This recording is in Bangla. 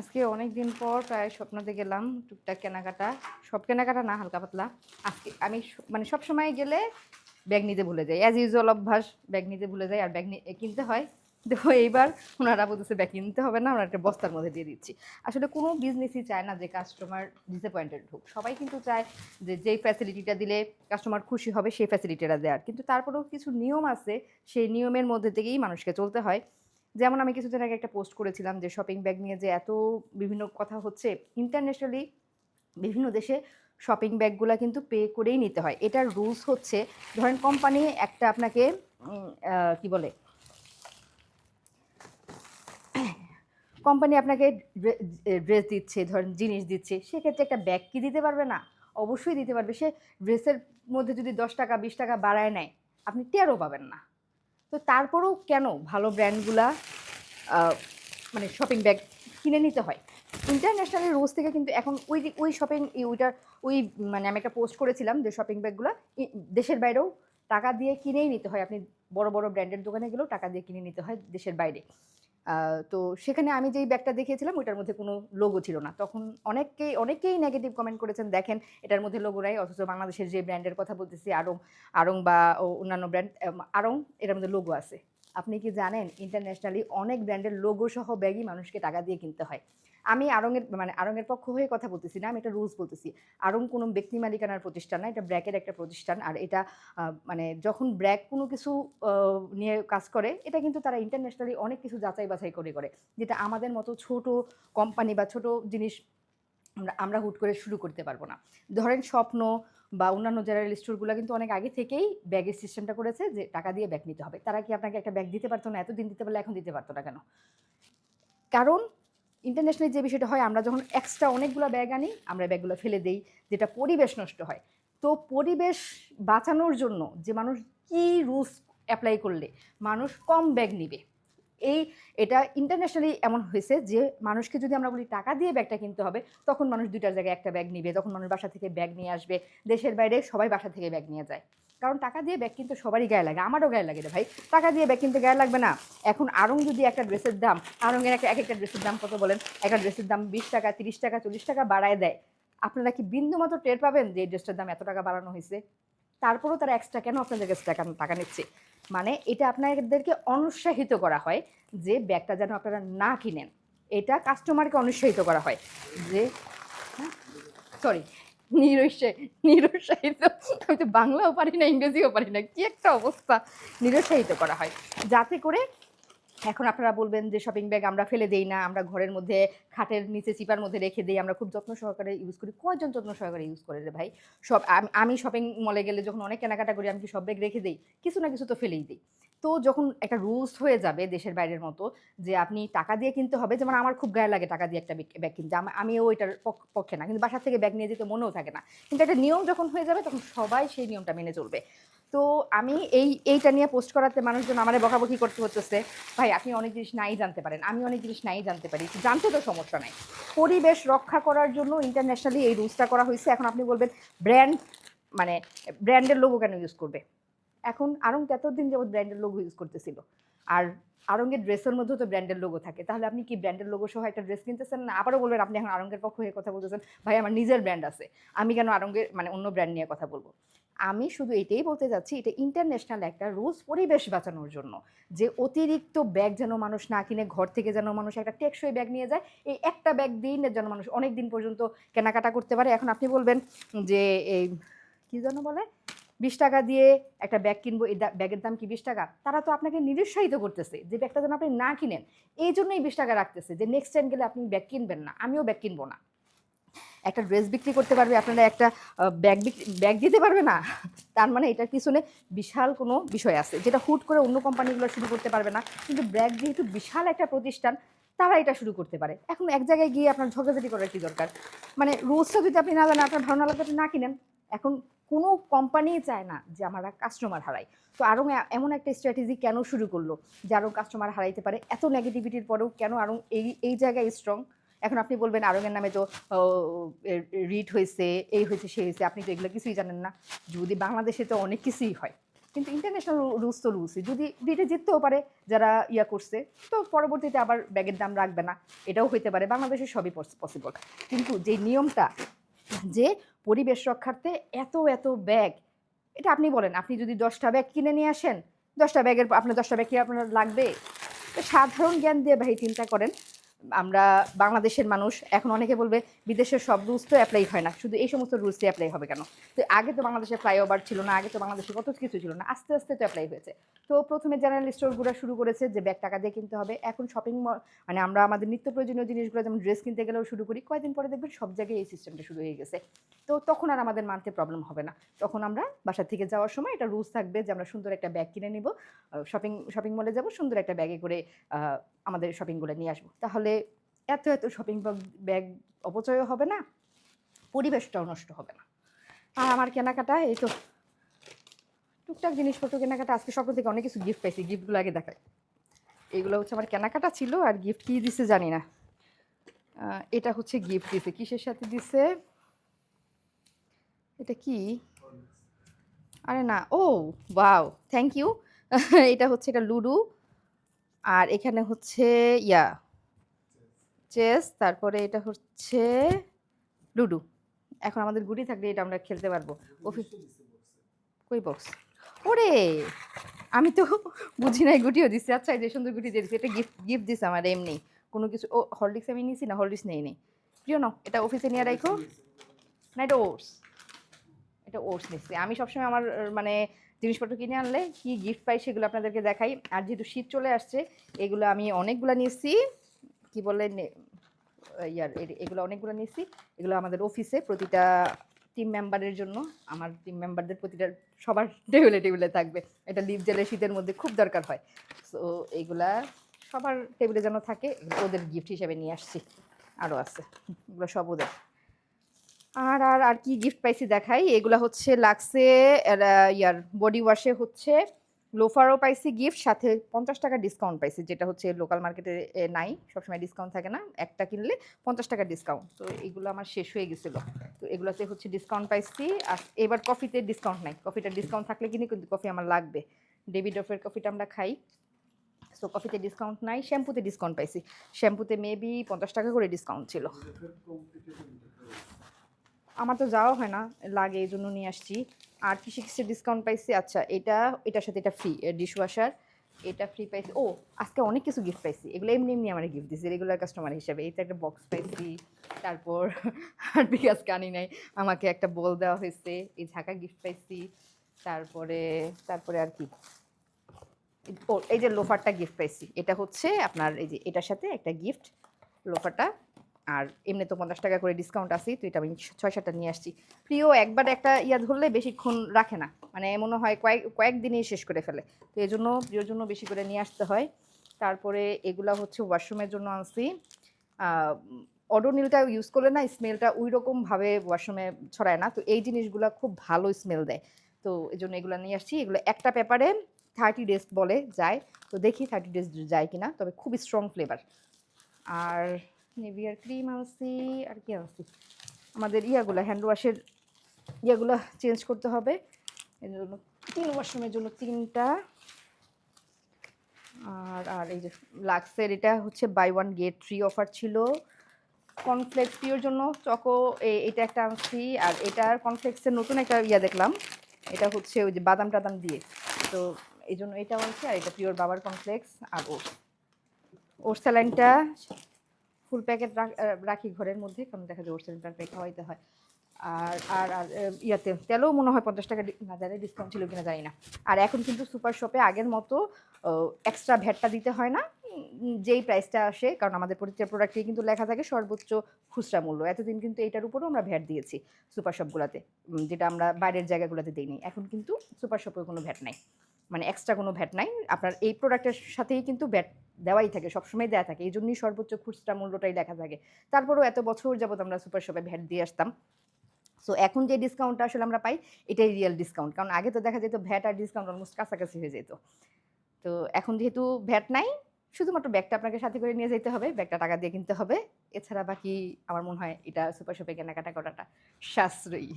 আজকে অনেক দিন পর প্রায় স্বপ্নতে গেলাম টুকটাক কেনাকাটা। সব কেনাকাটা না, হালকা পাতলা। আজকে আমি মানে সব সময় গেলে ব্যাগ নিতে ভুলে যাই। অ্যাজ ইউজুয়াল অভ্যাস, ব্যাগ নিতে ভুলে যাই আর ব্যাগ কিনতে হয়। তো এইবার ওনারা বলতেছে, ব্যাগ কিনতে হবে না ওনারা একটা বস্তার মধ্যে দিয়ে দিচ্ছি। আসলে কোনো বিজনেসই চায় না যে কাস্টমার ডিসঅ্যাপয়েন্টেড হোক। সবাই কিন্তু চায় যে, যেই ফ্যাসিলিটিটা দিলে কাস্টমার খুশি হবে, সেই ফ্যাসিলিটিটা দেওয়ার কিন্তু তারপরেও কিছু নিয়ম আছে, সেই নিয়মের মধ্যে থেকেই মানুষকে চলতে হয়। যেমন আমি কিছুদিন আগে একটা পোস্ট করেছিলাম যে শপিং ব্যাগ নিয়ে যে এত বিভিন্ন কথা হচ্ছে ইন্টারন্যাশনালি বিভিন্ন দেশে শপিং ব্যাগগুলো কিন্তু পে করেই নিতে হয়। এটার রুলস হচ্ছে, ধরেন কোম্পানি একটা আপনাকে কি বলে? কোম্পানি আপনাকে ড্রেস দিচ্ছে, ধরেন জিনিস দিচ্ছে, সেক্ষেত্রে একটা ব্যাগ কি দিতে পারবে না? অবশ্যই দিতে পারবে। সে ড্রেসের মধ্যে যদি দশ টাকা, বিশ টাকা বাড়ায় নেয়, আপনি টেরও পাবেন না। তো তারপরেও কেন ভালো ব্র্যান্ডগুলা মানে শপিং ব্যাগ কিনে নিতে হয়? ইন্টারন্যাশনাল রোজ থেকে কিন্তু এখন ওই ওই শপিং ওইটার ওই মানে আমি একটা পোস্ট করেছিলাম যে শপিং ব্যাগগুলো দেশের বাইরেও টাকা দিয়ে কিনেই নিতে হয়। আপনি বড় বড় ব্র্যান্ডের দোকানে গেলেও টাকা দিয়ে কিনে নিতে হয় দেশের বাইরে। তো সেখানে আমি যেই ব্যাগটা দেখিয়েছিলাম, ওইটার মধ্যে কোনো লোগো ছিল না। তখন অনেকেই অনেকেই নেগেটিভ কমেন্ট করেছেন, দেখেন, এটার মধ্যে লোগো নাই, অথচ বাংলাদেশের যে ব্র্যান্ডের কথা বলতেছি, আরং আরং বা অন্যান্য ব্র্যান্ড আরং, এটার মধ্যে লোগো আছে। আপনি কি জানেন ইন্টারন্যাশনালি অনেক ব্র্যান্ডের লোগো সহ ব্যাগই মানুষকে টাকা দিয়ে কিনতে হয়। আমি আরঙের মানে আরঙের পক্ষ হয়ে কথা বলতেছি না, আমি এটা রুলস বলতেছি। আরং কোনো ব্যক্তি মালিকানার প্রতিষ্ঠান না, এটা ব্র্যাকের একটা প্রতিষ্ঠান। আর এটা মানে যখন ব্র্যাক কোনো কিছু নিয়ে কাজ করে, এটা কিন্তু তারা ইন্টারন্যাশনালি অনেক কিছু যাচাই বাছাই করে করে। যেটা আমাদের মতো ছোট কোম্পানি বা ছোট জিনিস আমরা আমরা হুট করে শুরু করতে পারব না। ধরেন স্বপ্ন বা অন্যান্য জেনারেল স্টোরগুলো কিন্তু অনেক আগে থেকেই ব্যাগের সিস্টেমটা করেছে যে টাকা দিয়ে ব্যাগ নিতে হবে। তারা কি আপনাকে একটা ব্যাগ দিতে পারতো না? এতদিন দিতে পারলে এখন দিতে পারতো না কেন? কারণ ইন্টারন্যাশনালি যে বিষয়টা হয়, আমরা যখন এক্সট্রা অনেকগুলো ব্যাগ আনি, আমরা ব্যাগগুলো ফেলে দেই, যেটা পরিবেশ নষ্ট হয়। তো পরিবেশ বাঁচানোর জন্য যে মানুষ কী রুলস অ্যাপ্লাই করলে, মানুষ কম ব্যাগ নিবে। এই, এটা ইন্টারন্যাশনালি এমন হয়েছে যে মানুষকে যদি আমরা বলি টাকা দিয়ে ব্যাগটা কিনতে হবে, তখন মানুষ দুইটার জায়গায় একটা ব্যাগ নিবে, তখন মানুষ বাসা থেকে ব্যাগ নিয়ে আসবে, দেশের বাইরে সবাই বাসা থেকে ব্যাগ নিয়ে যায়। কারণ টাকা দিয়ে ব্যাগ কিন্তু সবারই গায়ে লাগে, আমারও গায়ে লাগে রে ভাই। টাকা দিয়ে ব্যাগ কিনতে গায়ে লাগবে না। এখন আরং যদি একটা ড্রেসের দাম আরঙের একটা এক একটা ড্রেসের দাম কত বলেন? একটা ড্রেসের দাম বিশ টাকা, তিরিশ টাকা, চল্লিশ টাকা বাড়ায় দেয়। আপনারা কি বিন্দু মতো টের পাবেন যে ড্রেসটার দাম এত টাকা বাড়ানো হয়েছে? তারপরেও তারা এক্সট্রা কেন আপনাদের কাছে টাকা টাকা নিচ্ছে? মানে এটা আপনাদেরকে অনুৎসাহিত করা হয় যে ব্যাগটা যেন আপনারা না কিনেন। এটা কাস্টমারকে অনুৎসাহিত করা হয় যে সরি নিরুৎসাহ, নিরুৎসাহিত। আমি তো বাংলাও পারি না, ইংরেজিও পারি না, কি একটা অবস্থা। নিরুৎসাহিত করা হয়। যাতে করে এখন আপনারা বলবেন যে শপিং ব্যাগ আমরা ফেলে দেই না, আমরা ঘরের মধ্যে খাটের নিচে চিপার মধ্যে রেখে দিই, আমরা খুব যত্ন সহকারে ইউজ করি। কয়জন যত্ন সহকারে ইউজ করে রে ভাই? সব, আমি শপিং মলে গেলে যখন অনেক কেনাকাটা করি, আমি কি সব ব্যাগ রেখে দিই? কিছু না কিছু তো ফেলেই দিই। তো যখন একটা রুলস হয়ে যাবে দেশের বাইরের মতো যে আপনি টাকা দিয়ে কিনতে হবে, যেমন আমার খুব গায়ে লাগে টাকা দিয়ে একটা ব্যাগ কিনতে। আম- আমিও পক- পক্ষে না, কিন্তু বাসা থেকে ব্যাগ নিয়ে যেতে মনেও থাকে না। কিন্তু একটা নিয়ম যখন হয়ে যাবে, তখন সবাই সেই নিয়মটা মেনে চলবে। তো আমি এই, এইটা নিয়ে পোস্ট করাতে মানুষজন আমার বকাবকি করতে হচ্ছে, ভাই, আপনি অনেক জিনিস নাই জানতে পারেন। আমি অনেক জিনিস নাই জানতে পারি। জানতে তো সমস্যা নাই। পরিবেশ রক্ষা করার জন্য ইন্টারন্যাশনালি এই রুলসটা করা হয়েছে। এখন আপনি বলবেন ব্র্যান্ড মানে ব্র্যান্ডের লোগো কেন ইউজ করবে? এখন আরং এতদিন যাবত ব্র্যান্ডের লোগো ইউজ করতেছিল। আর আরঙ্গের ড্রেসের মধ্যেও তো ব্র্যান্ডের লোগো থাকে। তাহলে আপনি কি ব্র্যান্ডের লোগো সহ একটা ড্রেস কিনতেছেন না? আবারও বলবেন, আপনি এখন আরঙ্গের পক্ষ হয়ে কথা বলতেছেন, ভাই, আমার নিজের ব্র্যান্ড আছে। আমি কেন আরঙ্গের মানে অন্য ব্র্যান্ড নিয়ে কথা বলব? আমি শুধু এটাই বলতে যাচ্ছি, এটা ইন্টারন্যাশনাল একটা রুলস পরিবেশ বাঁচানোর জন্য। যে অতিরিক্ত ব্যাগ যেন মানুষ না কিনে, ঘর থেকে যেন মানুষ একটা টেকসই ব্যাগ নিয়ে যায়, এই একটা ব্যাগ দিন যেন মানুষ অনেক দিন পর্যন্ত কেনাকাটা করতে পারে। এখন আপনি বলবেন যে এই, কী যেন বলে? বিশ টাকা দিয়ে একটা ব্যাগ কিনবো, এই ব্যাগের দাম কি বিশ টাকা? তারা তো আপনাকে নিরুৎসাহিত করতেছে যে ব্যাগটা যেন আপনি না কিনেন। এই জন্যই বিশ টাকা রাখতেছে যে নেক্সট টাইম গেলে আপনি ব্যাগ কিনবেন না। আমিও ব্যাগ কিনবো না। একটা ড্রেস বিক্রি করতে পারবে, আপনারা একটা ব্যাগ ব্যাগ দিতে পারবে না? তার মানে এটার পিছনে বিশাল কোনো বিষয় আছে, যেটা হুট করে অন্য কোম্পানিগুলো শুরু করতে পারবে না। কিন্তু ব্যাগ যেহেতু বিশাল একটা প্রতিষ্ঠান, তারা এটা শুরু করতে পারে। এখন এক জায়গায় গিয়ে আপনার ঝগড়াঝাটি করার কি দরকার? মানে রুলসটা যদি আপনি না জানেন, আপনার ভালো না আপনি না কিনেন। এখন কোনো কোম্পানি চায় না যে আমরা কাস্টমার হারাই তো আরও এমন একটা স্ট্র্যাটেজি কেন শুরু করল? যে আরও কাস্টমার হারাইতে পারে। এত নেগেটিভিটির পরেও কেন আরও এই এই জায়গায় স্ট্রং এখন আপনি বলবেন আরঙের নামে তো রিট হয়েছে, এই হয়েছে সেই হয়েছে। আপনি তো এগুলো কিছুই জানেন না। যদি বাংলাদেশে তো অনেক কিছুই হয়। কিন্তু ইন্টারন্যাশনাল রুলস তো রুলসই যদি বিটে জিততেও পারে যারা ইয়া করছে, তো পরবর্তীতে আবার ব্যাগের দাম রাখবে না। এটাও হইতে পারে। বাংলাদেশে সবই পসিবল কিন্তু যে নিয়মটা যে পরিবেশ রক্ষার্থে এত এত ব্যাগ। এটা আপনি বলেন, আপনি যদি দশটা ব্যাগ কিনে নিয়ে আসেন, দশটা ব্যাগের, আপনার দশটা ব্যাগ কি আপনার লাগবে? সাধারণ জ্ঞান দিয়ে ভাই চিন্তা করেন আমরা বাংলাদেশের মানুষ, এখন অনেকে বলবে বিদেশের সব রুলস তো অ্যাপ্লাই হয় না। শুধু এই সমস্ত রুলসই অ্যাপ্লাই হবে কেন? তো আগে তো বাংলাদেশে ফ্লাইওভার ছিল না, আগে তো বাংলাদেশে কত কিছু ছিল না, আস্তে আস্তে তো অ্যাপ্লাই হয়েছে। তো প্রথমে জেনারেল স্টোরগুলো শুরু করেছে যে ব্যাগ টাকা দিয়ে কিনতে হবে। এখন শপিং মল মানে আমরা আমাদের নিত্য প্রয়োজনীয় জিনিসগুলো, যেমন ড্রেস কিনতে গেলেও শুরু করি কয়েকদিন পরে দেখবেন সব জায়গায় এই সিস্টেমটা শুরু হয়ে গেছে। তো তখন আর আমাদের মানতে প্রবলেম হবে না। তখন আমরা বাসা থেকে যাওয়ার সময় এটা রুলস থাকবে যে আমরা সুন্দর একটা ব্যাগ কিনে নিব শপিং শপিং মলে যাব, সুন্দর একটা ব্যাগে করে আমাদের শপিংগুলো নিয়ে আসব। তাহলে এত এত শপিং ব্যাগ অপচয়ও হবে না, পরিবেশটাও নষ্ট হবে না। আর আমার কেনাকাটা এই তো টুকটাক জিনিসপত্র কেনাকাটা, আজকে স্বপ্ন থেকে অনেক কিছু গিফট পাইছি গিফটগুলো আগে দেখাই। এগুলো হচ্ছে আমার কেনাকাটা ছিল আর গিফট কী দিছে জানি না। এটা হচ্ছে গিফট দিছে, কিসের সাথে দিছে? এটা কি? আরে না, ও বাও থ্যাংক ইউ এটা হচ্ছে এটা লুডু, আর এখানে হচ্ছে, ইয়া চেস, তারপরে এটা হচ্ছে লুডু। এখন আমাদের গুটি থাকলে এটা আমরা খেলতে পারব। অফিস কই বক্স ওরে! আমি তো বুঝি নাই গুটিও দিচ্ছি আচ্ছা যে সুন্দর গুটি দিয়ে দিচ্ছি এটা গিফট গিফট দিছে আমার এমনি। কোনো কিছু, ও হরলিক্স আমি নিয়েছি না? হরলিক্স নেই নেই। প্রিয় নাও, এটা অফিসে নিয়ে রাখো। না এটা ওটস এটা ওটস নিচ্ছি আমি সবসময় আমার মানে জিনিসপত্র কিনে আনলে কি গিফট পাই সেগুলো আপনাদেরকে দেখাই। আর যেহেতু শীত চলে আসছে, এগুলো আমি অনেকগুলো নিয়েছি কি বলে ইয়ার এগুলো অনেকগুলো নিয়েছি। এগুলো আমাদের অফিসে প্রতিটা টিম মেম্বারের জন্য, আমার টিম মেম্বারদের প্রতিটা সবার টেবিলে টেবিলে থাকবে। এটা লিপ জেলে শীতের মধ্যে খুব দরকার হয়। সো এইগুলা সবার টেবিলে যেন থাকে, ওদের গিফট হিসেবে নিয়ে আসছি। আরও আছে, এগুলো সব ওদের। আর আর আর কি গিফট পাইছি দেখাই? এগুলো হচ্ছে লাক্সে ইয়ার বডি ওয়াশে হচ্ছে লোফারও পাইছি গিফট সাথে পঞ্চাশ টাকা ডিসকাউন্ট পাইছি যেটা হচ্ছে লোকাল মার্কেটে নাই সবসময় ডিসকাউন্ট থাকে না। একটা কিনলে পঞ্চাশ টাকা ডিসকাউন্ট তো এগুলো আমার শেষ হয়ে গেছিল। তো এগুলোতে হচ্ছে ডিসকাউন্ট পাইছি আর এবার কফিতে ডিসকাউন্ট নাই। কফিটা ডিসকাউন্ট থাকলে কিনি কিন্তু কফি আমার লাগবে। ডেভিড অফের কফিটা আমরা খাই। সো কফিতে ডিসকাউন্ট নাই শ্যাম্পুতে ডিসকাউন্ট পাইছি। শ্যাম্পুতে মেবি পঞ্চাশ টাকা করে ডিসকাউন্ট ছিল। আমার তো যাওয়া হয় না লাগে এই জন্য নিয়ে আসছি। আর কিসে কিসে ডিসকাউন্ট পাইছি আচ্ছা এটা, এটার সাথে এটা ফ্রি ডিশ ওয়াশার এটা ফ্রি পাইছি। ও, আজকে অনেক কিছু গিফট পাইছি, এগুলো এমনি এমনি আমার গিফট দিয়েছি রেগুলার কাস্টমার হিসেবে। এইটা একটা বক্স পাইছি, তারপর আর বিকাশ কানি নাই, আমাকে একটা বল দেওয়া হয়েছে, এই ঝাঁকা গিফট পাইছি, তারপরে তারপরে আর কি। ও, এই যে লোফারটা গিফট পাইছি, এটা হচ্ছে আপনার এই যে এটার সাথে একটা গিফট লোফারটা আর এমনি তো পঞ্চাশ টাকা করে ডিসকাউন্ট আছে, তো এটা আমি ছয় সাতটা নিয়ে আসছি। প্রিয়, একবার একটা ইয়া ধরলে বেশিক্ষণ রাখে না মানে মনে হয় কয়েক কয়েকদিনই শেষ করে ফেলে। তো এই জন্য, প্রিয়র জন্য বেশি করে নিয়ে আসতে হয়। তারপরে এগুলা হচ্ছে ওয়াশরুমের জন্য আনছি। অডোনিলটা ইউজ করলে না স্মেলটা ওই রকমভাবে ওয়াশরুমে ছড়ায় না, তো এই জিনিসগুলো খুব ভালো স্মেল দেয়। তো এই জন্য এগুলো নিয়ে আসছি। এগুলো একটা পেপারে থার্টি ডেজ বলে যায়, তো দেখি থার্টি ডেজ যায় কিনা, তবে খুব স্ট্রং ফ্লেভার আর নেভিয়ার ক্রিম আনছি আর কি আনছি আমাদের ইয়াগুলো হ্যান্ড ওয়াশের ইয়াগুলো চেঞ্জ করতে হবে। এর জন্য তিন ওয়াশরুমের জন্য তিনটা। আর আর এই যে লাক্সের এটা হচ্ছে buy one get three offer ছিল। কর্নফ্লেক্স পিওর জন্য চকো এটা একটা আনছি আর এটার কর্নফ্লেক্সের নতুন একটা ইয়া দেখলাম। এটা হচ্ছে ওই যে বাদাম টাদাম দিয়ে। তো এই জন্য এটাও আছে আর এটা পিওর বাবার কমপ্লেক্স আর ওর ওর স্যালাইনটা ফুল প্যাকেট রাখি ঘরের মধ্যে, কারণ দেখা যায় ওর স্যালাইন প্যাকেট খাওয়াইতে হয়। আর আর আর ইয়াতে তেলও মনে হয় পঞ্চাশ টাকা না জানি ডিসকাউন্ট ছিল কিনা জানি না। আর এখন কিন্তু সুপার শপে আগের মতো এক্সট্রা ভ্যাটটা দিতে হয় না। যেই প্রাইসটা আসে, কারণ আমাদের প্রতিটা প্রোডাক্টে কিন্তু লেখা থাকে সর্বোচ্চ খুচরা মূল্য। এতদিন কিন্তু এটার উপরেও আমরা ভ্যাট দিয়েছি সুপার শপগুলোতে যেটা আমরা বাইরের জায়গাগুলোতে দিইনি। এখন কিন্তু সুপার শপের কোনো ভ্যাট নাই। মানে এক্সট্রা কোনো ভ্যাট নাই। আপনার এই প্রোডাক্টের সাথেই কিন্তু ভ্যাট দেওয়াই থাকে, সবসময় দেওয়া থাকে। এই জন্যই সর্বোচ্চ খুচরা মূল্যটাই লেখা থাকে। তারপরেও এত বছর যাবত আমরা সুপার শপে ভ্যাট দিয়ে আসতাম। সো এখন যে ডিসকাউন্টটা আসলে আমরা পাই, এটাই রিয়েল ডিসকাউন্ট কারণ আগে তো দেখা যেত ভ্যাট আর ডিসকাউন্ট অলমোস্ট কাছাকাছি হয়ে যেত। তো এখন যেহেতু ভ্যাট নাই, শুধুমাত্র ব্যাগটা আপনাকে সাথে করে নিয়ে যেতে হবে ব্যাগটা টাকা দিয়ে কিনতে হবে। এছাড়া বাকি আমার মনে হয় এটা সুপার শপে কেনাকাটা করাটা সাশ্রয়ী।